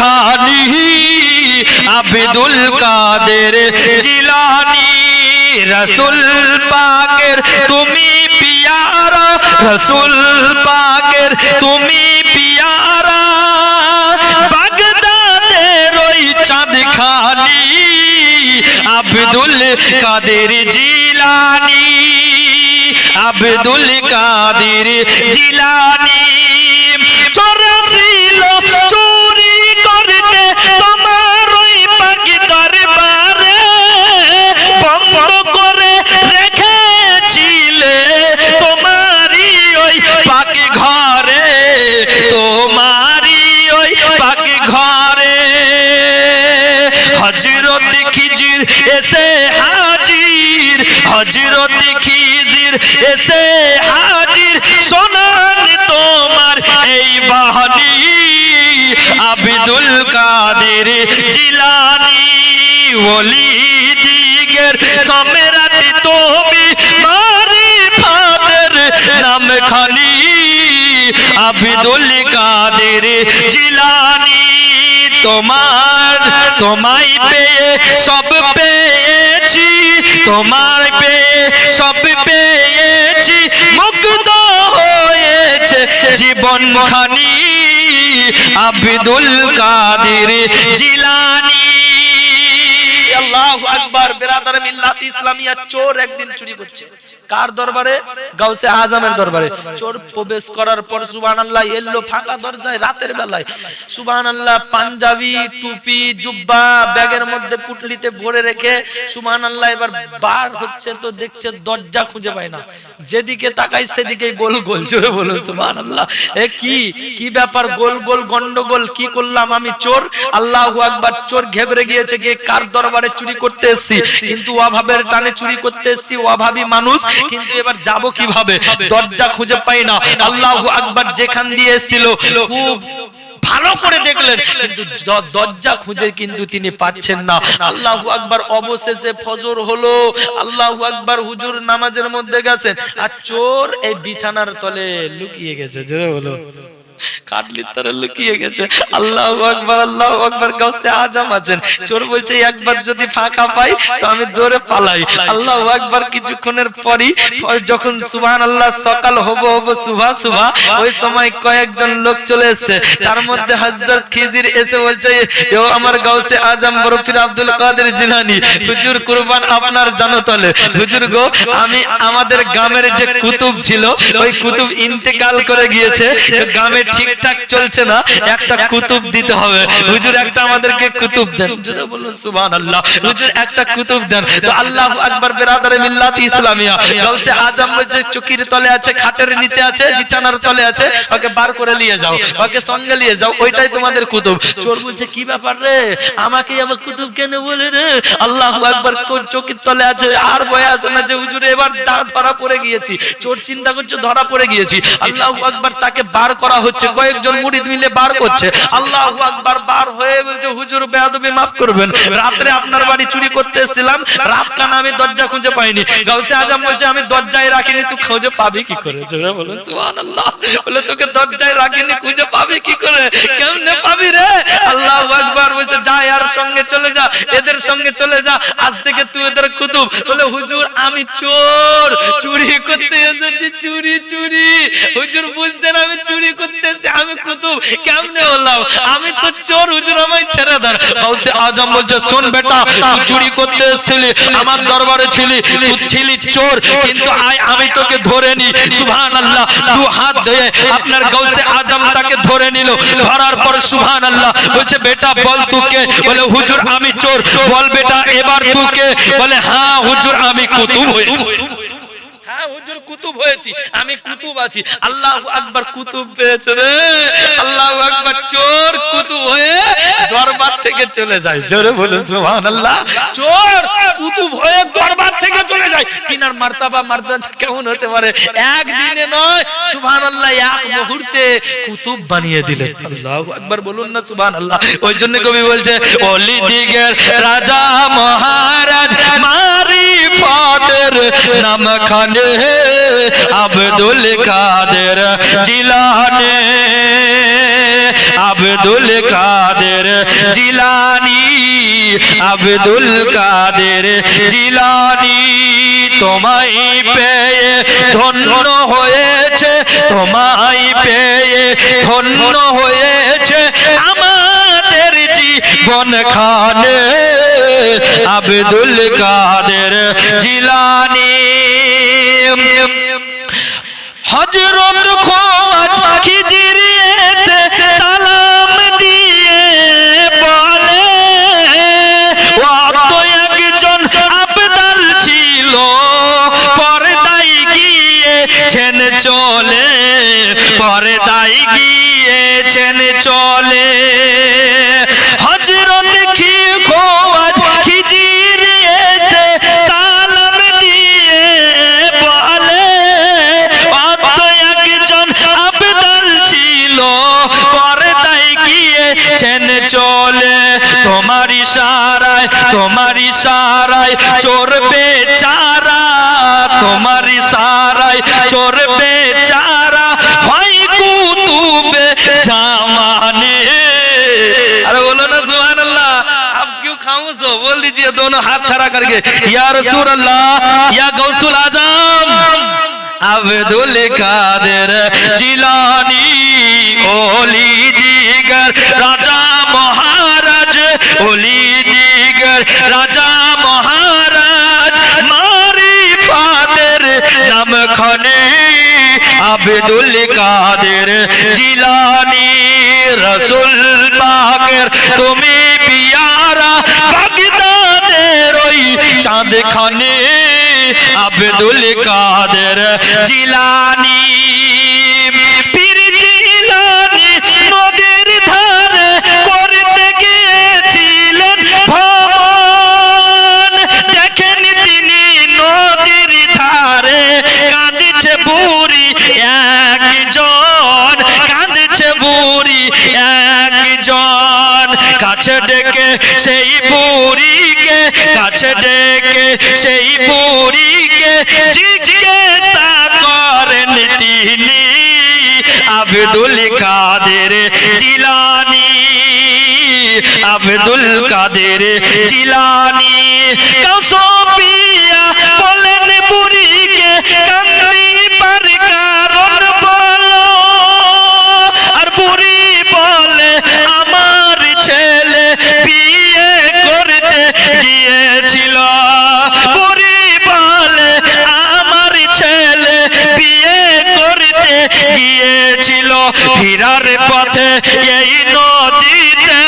খানি আব্দুল কাদের জিলানি, রসুল পাকের তুমি পিয়ারা, রসুল পাকের তুমি পিয়ারা। বাগদাদের ওই চাঁদ খানি আব্দুল কাদের জিলানি, আব্দুল কাদের জিলানি। চুরি হজরত খিজির, এসে হাজির। হজরত খিজির, এসে হাজির। শোনান তোমার এই বাহানি, আব্দুল কাদের জিলানি। ওলি দিগের সমেরাতি তুমি, মারি ফাদের নাম খানি আব্দুল কাদের জিলানি, তোমার তোমায় পেয়ে সব পেয়েছি, তোমার পেয়ে সব পেয়েছি, মুগ্ধ হয়েছে জীবন খানি। আব্দুল কাদের জিলানি। আল্লাহু আকবার, বেরাদার মিল্লাত ইসলামিয়া চোর একদিন চুরি করছে। কার দরবারে? গাউসে আজমের দরবারে। চোর প্রবেশ করার পর সুবহানাল্লাহ এলো ফাঁকা দরজায় রাতের বেলায়। সুবহানাল্লাহ পাঞ্জাবি টুপি জুব্বা ব্যাগের মধ্যে পুটলিতে ভরে রেখে সুবহানাল্লাহ এবার বার হচ্ছে তো দেখছে দরজা খুঁজে পায় না। যেদিকে তাকাই সেদিকে গোল গোল জোরে বলো সুবহানাল্লাহ এ কি? কি ব্যাপার? গোল গোল গন্ডগোল কি করলাম আমি চোর? আল্লাহু আকবার চোর ঘেবড়ে গিয়েছে কে? কার দরবারে চুরি করতে এসেছি? কিন্তু অভাবের টানে চুরি করতে এসেছি অভাবী মানুষ। কিন্তু এবার যাব কীভাবে দরজা খুঁজে পাই না। আল্লাহু আকবার যেখান দিয়ে এসেছিল খুব ভালো করে দেখলেন। কিন্তু দরজা খুঁজে কিন্তু তিনি পাচ্ছেন না। আল্লাহু আকবার অবশেষে ফজর হলো। আল্লাহু আকবার হুজুর নামাজের মধ্যে গেছেন। আর চোর এই বিছানার তলে লুকিয়ে গেছে জোরে বলো কাটলির তরে লুকিয়ে গেছে। আল্লাহু আকবার আল্লাহু আকবার গাছে আজম আছেন। চোর বলছে একবার যদি ফাঁকা পাই তো আমি দৌড়ে পালাই। আল্লাহু আকবার কিছুক্ষণের পরই যখন সুবহানাল্লাহ সকাল হব হব সুভা সুভা ওই সময় কয়েকজন লোক চলে এসেছে। তার মধ্যে হযরত খিজির এসে বলছে ও আমার গাউসে আজম বরফির আব্দুল কাদের জিলানী হুজুর কুরবান আপনার জানতলে। হুজুর গো আমি আমাদের গ্রামের যে কুতুব ছিল ওই কুতুব ইন্তেকাল করে গিয়েছে। গ্রামে ঠিকঠাক চলছে না, একটা কুতুব দিতে হবে। হুজুর একটা আমাদেরকে কুতুব দেন। জোরে বলুন, সুবহানাল্লাহ। হুজুর একটা কুতুব দেন। তো আল্লাহু আকবার বেরাদারে মিল্লাত ইসলামিয়া। গাউসে আজম বলছে, চকির তলে আছে, খাটের নিচে আছে, বিছানার তলে আছে, ওকে বার করে নিয়ে যাও, ওকে সঙ্গে নিয়ে যাও, ওইটাই তোমাদের কুতুব। চোর বলছে, কি ব্যাপার রে? আমাকে আবার কুতুব কেন বলে রে? আল্লাহু আকবার, কোন চকির তলে আছে? আর ভয় আছে না যে হুজুর, এবার ধরা পড়ে গিয়েছি। চোর চিন্তা করছে, ধরা পড়ে গিয়েছি। আল্লাহু আকবার তাকে বার করা হচ্ছে। কয়েকজন মুরিদ মিলে বার করছে। আল্লাহু আকবার বার হয়ে বলছে, হুজুর, বেয়াদবি মাফ করবেন। রাত্রে আপনার বাড়ি চুরি করতে এসেছিলাম রাত কানা আমি দরজা খুঁজে পাইনি। গাউসে আজম বলছে, আমি দরজায় রাখিনি, তুই খুঁজে পাবি কি করে? জোরে বলো, সুবহানাল্লাহ। বলে, তোকে দরজায় রাখিনি, খুঁজে পাবি কি করে? কেমনে পাবি রে? আল্লাহু আকবার বলছে, যা আর সঙ্গে চলে যা, এদের সঙ্গে চলে যা, আজ থেকে তুই এদের কুতুব। বলে, হুজুর, আমি চোর, চুরি করতে এসেছি, চুরি চুরি। হুজুর, বুঝছেন আমি চুরি করতে এসেছি আমি কুতুব, কেমনে হলাম? আমি তো চোর হুজুর আমায় ছেড়ে আজম বলছে বেটা, তুই চুরি আমার দরবারে ছিলি, তুই ছিলি চোর, কিন্তু আমি তোকে ধরে নি। সুবহানাল্লাহ, দু হাত আপনার গাউসে আজম তাকে ধরে নিল। ধরার পর সুবহানাল্লাহ বলছে, বেটা, বল তুকে। বলে, হুজুর, আমি চোর। বল, বেটা, এবার তুকে। বলে হ্যাঁ হুজুর, আমি কুতুব হয়েছি। হ্যাঁ কুতুব হয়েছি, আমি কুতুব আছি। আল্লাহু আকবার কুতুব পেয়েছে রে। আল্লাহু আকবার চোর কুতুব হয়ে দরবার থেকে চলে যায়। জোরে বলে সুবহানাল্লাহ। চোর কুতুব হয়ে দরবার থেকে চলে যায়। তিনার মার্তাবা মার্তাবা কেমন হতে পারে? একদিনে নয়, সুবহানাল্লাহ, এক মুহূর্তে কুতুব বানিয়ে দিলেন। আল্লাহু আকবার বলুন না, সুবহানাল্লাহ। ওই জন্য কবি বলছে, অলি দিগের রাজা মহারাজ, মারি ফাদের নাম খানে আব্দুল কাদের জিলানে, আব্দুল কাদের জিলানি, আব্দুল কাদের জিলানি তোমায় পেয়ে ধন্য হয়েছে, তোমায় পেয়ে ধন্য হয়েছে আমাদের জীবন খানে। আব্দুল কাদের জিলানি হজরত খোয়াজ খিজিরিয়েতে সালাম তোমার ইশারায় তোমার ইশারায় চোর বেচারা তোমার ইশারায় চোর বেচারা হয় কুতুবে জামানে अरे बोलो ना सुभान अल्लाह आप क्यों खामोश हो बोल दीजिए दोनों हाथ खड़ा करके या रसूल अल्लाह या गौसुल आजम আব্দুল কাদের জিলানি ওলি দিগর রাজা মহারাজ ওলি দিগর রাজা মহারাজ মারি ফাদের নাম খনে আব্দুল কাদের জিলানি রসুল পাকের। তুমি পিয়ারা বাগদাদের ওই চাঁদ খানে আব্দুল কাদের জিলানি কাছে ডেকে, সেই বুড়িকে কাছে ডেকে, সেই বুড়িকে জিজ্ঞাসা করেন তিনি, আব্দুল কাদের জিলানি, আব্দুল কাদের জিলানি। কৌসপিয়া বলেন বুড়িকে কান্দিবার কারণ ফিরার পথে এই নদীতে,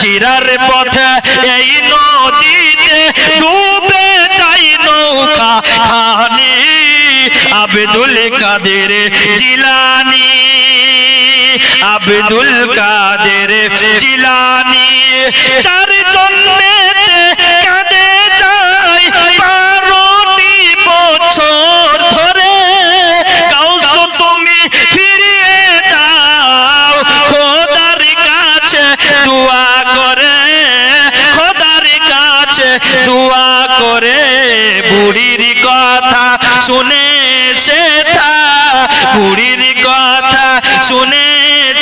ফিরার পথে এই নদীতে ডুবে যাই নৌকা খানি। আব্দুল কাদের জিলানি, আব্দুল কাদের জিলানি। চার জন্মেতে কাঁদে যায় বারোটি বছর। দোয়া করে বুড়ির কথা শুনে সে থা বুড়ির কথা শুনে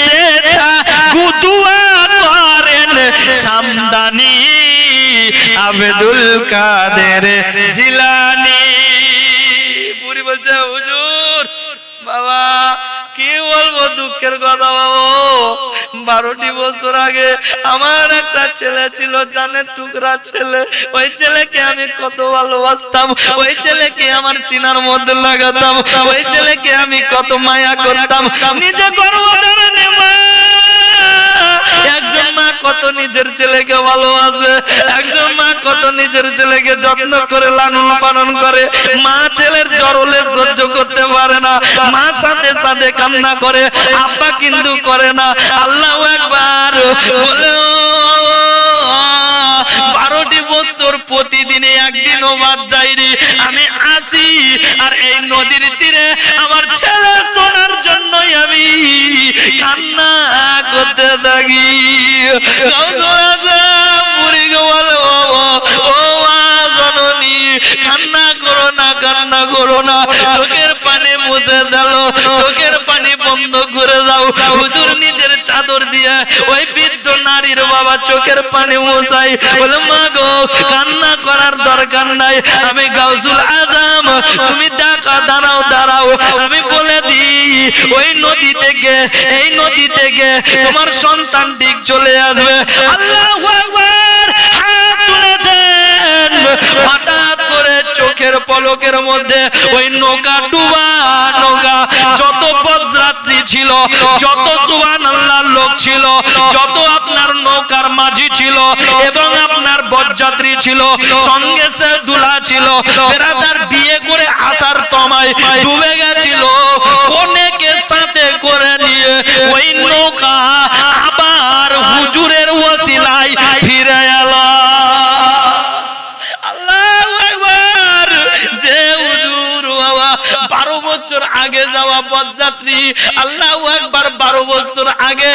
সে থা গুদুয়া করেন সামদানি, আব্দুল কাদের জিলানি। পুরি বলছে, হুজুর, বাবা কি বলব দুঃখের কথা বাবো? বারোটি বছর আগে আমার একটা ছেলে ছিল জানে টুকরা ছেলে। ওই ছেলেকে আমি কত ভালোবাসতাম। ওই ছেলেকে আমার সিনার মধ্যে লাগাতাম। ওই ছেলেকে আমি কত মায়া করতাম। নিজে গর্বধারণে মা একজন মা কত নিজের ছেলেকে ভালোবাসে, একজন মা কত নিজের ছেলেকে যত্ন করে লালন পালন করে। মা ছেলের জরলে সহ্য করতে পারে না, মা সাথে সাথে কান্না করে, আব্বা কিন্তু করে না। আল্লাহ একবার বলে "ও, বারোটি বছর প্রতিদিনে একদিনও যাই রে। আমি আসি আর এই নদীর তীরে আমার ছেলে শোনার জন্যই আমি কান্না করতে থাকি। বুড়ি গো বলে ও মা জননী কান্না করো না, কান্না করো না। চোখের পানি মুছে দিল চোখের পানি বন্ধ করে দাও। হুজুর নিজের চাদর দিয়ে ওই বৃদ্ধ নারীর বাবা চোখের পানি মুছাই বলে, মা গো, কান্না করার দরকার নাই। আমি গাউসুল আজম, তুমি ডাকা দাঁড়াও দাঁড়াও। আমি বলে দিই, ওই নদী থেকে, এই নদী থেকে তোমার সন্তান দিক চলে আসবে। আল্লাহ আকবার। পলকের মধ্যে ওই নৌকা ডুবা নৌকা। যত বজ্রাত্রী ছিল, যত সুবান আল্লাহর লোক ছিল, যত আপনার নৌকার মাঝি ছিল এবং আপনার বরযাত্রী ছিল, সঙ্গে সে দুলা ছিল বেরাদার বিয়ে করে আসার তমায় ডুবে গেছিল। অনেকে সাথে করে বছর আগে যাওয়া পথযাত্রী, আল্লাহু আকবার 12 বছর আগে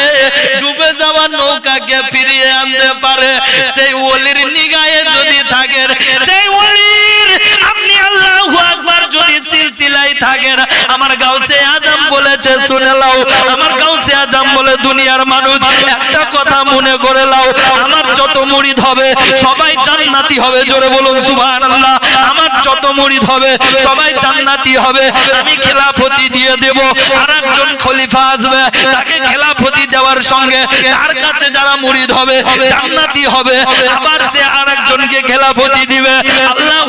ডুবে যাওয়া নৌকাকে ফিরিয়ে আনতে পারে। সেই ওলির নিগায়ে যদি থাকেন, সেই ওলির, আপনি আল্লাহু আকবার যদি সিলসিলায় থাকেন, আমার গাউসে আজম বলেছে, শুনে লাও আমার গাউসে আজম বলে, দুনিয়ার মানুষ, একটা কথা মনে করে লাও আমার যত মুরিদ হবে সবাই জান্নাতি হবে জোরে বলুন সুবহানাল্লাহ। আমার যত মুরিদ হবে সবাই জান্নাতি হবে। আমি খেলাফতি দিয়ে দেব আর একজন খলিফা আসবে তাকে খেলাফতি দেওয়ার সঙ্গে তার কাছে যারা মুরিদ হবে জান্নাতি হবে। আবার সে আর একজনকে খেলাফতি দিবে। আল্লাহু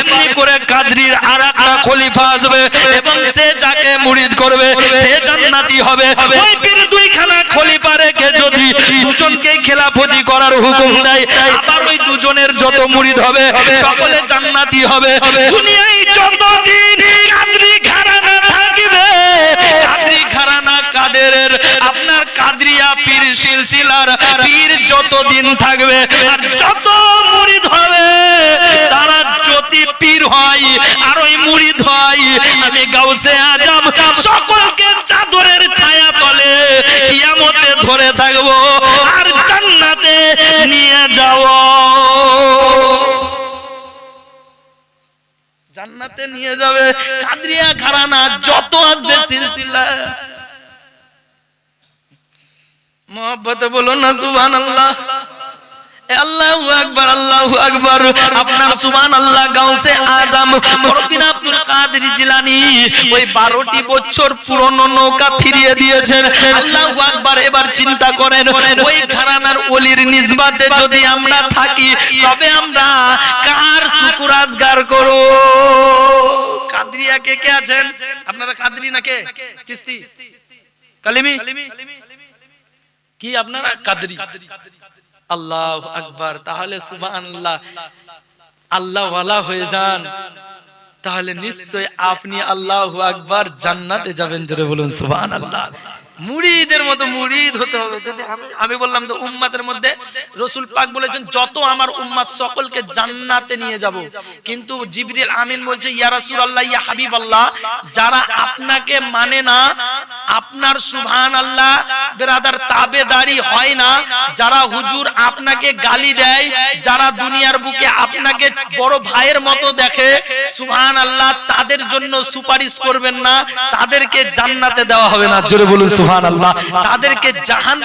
এমনি করে কাদরির আর একটা খলিফা আসবে এবং সে যাকে মুরিদ করবে, সে জান্নাতি হবে। ওই পীর দুইখানা খলিফা রেখে যদি দুজনকে খেলাফতি করার হুকুম দেয়, আবার ওই দুজনের যত মুরিদ হবে, সকলে জান্নাতি হবে। দুনিয়ায় যতদিন কাদরি ঘরানা থাকবে, কাদরি ঘরানা কাদেরের, আপনার কাদরিয়া পীর সিলসিলার পীর যতদিন থাকবে, আর যত মুরিদ হবে হয়, আর ওই মুরিদ হয়। আমি গাউসে আজম সকলকে চাদরের ছায়া তলে কিয়ামতে ধরে থাকব আর জান্নাতে নিয়ে যাও জান্নাতে নিয়ে যাবে কাদরিয়া ঘরানা, যত আসবে সিলসিলা। মহব্বতে বলো না, সুবহানাল্লাহ। আল্লাহু আকবার, আল্লাহু আকবার। আপনার সুবহানাল্লাহ গাউসে আজম। বরদিন আব্দুল কাদের ওই 12টি বছর পুরনো নৌকা ফিরিয়ে দিয়েছেন। আল্লাহু আকবার, এবার চিন্তা করেন, ওই ঘরানার ওলির নিসবাতে যদি আমরা থাকি, তবে আমরা কার শুকর আজগার কাদরিয়া কে কে আছেন? আপনারা কাদরি না কে কালিমি? কি আপনারা? কাদরি। আল্লাহ আকবর, তাহলে সুবাহ আল্লাহ আল্লাহওয়ালা হয়ে যান। তাহলে নিশ্চয় আপনি আল্লাহ আকবর জান্নাতে যাবেন, জোরে বলুন সুবহানাল্লাহ। মুরিদের মতো মুরিদ হতে হবে। যদি আমি- আমি বললাম তো উম্মাতের মধ্যে রসুল পাক বলেছেন, যত আমার উম্মাত সকলকে জান্নাতে নিয়ে যাব। কিন্তু জিবরিল আমিন বলছে, ইয়া রাসূলুল্লাহ, ইয়া হাবিবাল্লাহ, যারা আপনাকে মানে না, আপনার সুবহান আল্লাহ বেরাদার তাবেদারি হয় না, যারা হুজুর আপনাকে গালি দেয়, যারা দুনিয়ার বুকে আপনাকে বড় ভাইয়ের মতো দেখে সুবহান আল্লাহ তাদের জন্য সুপারিশ করবেন না, তাদেরকে জান্নাতে দেওয়া হবে না। জোরে বলুন সুবহান আল্লাহ তাদেরকে জাহান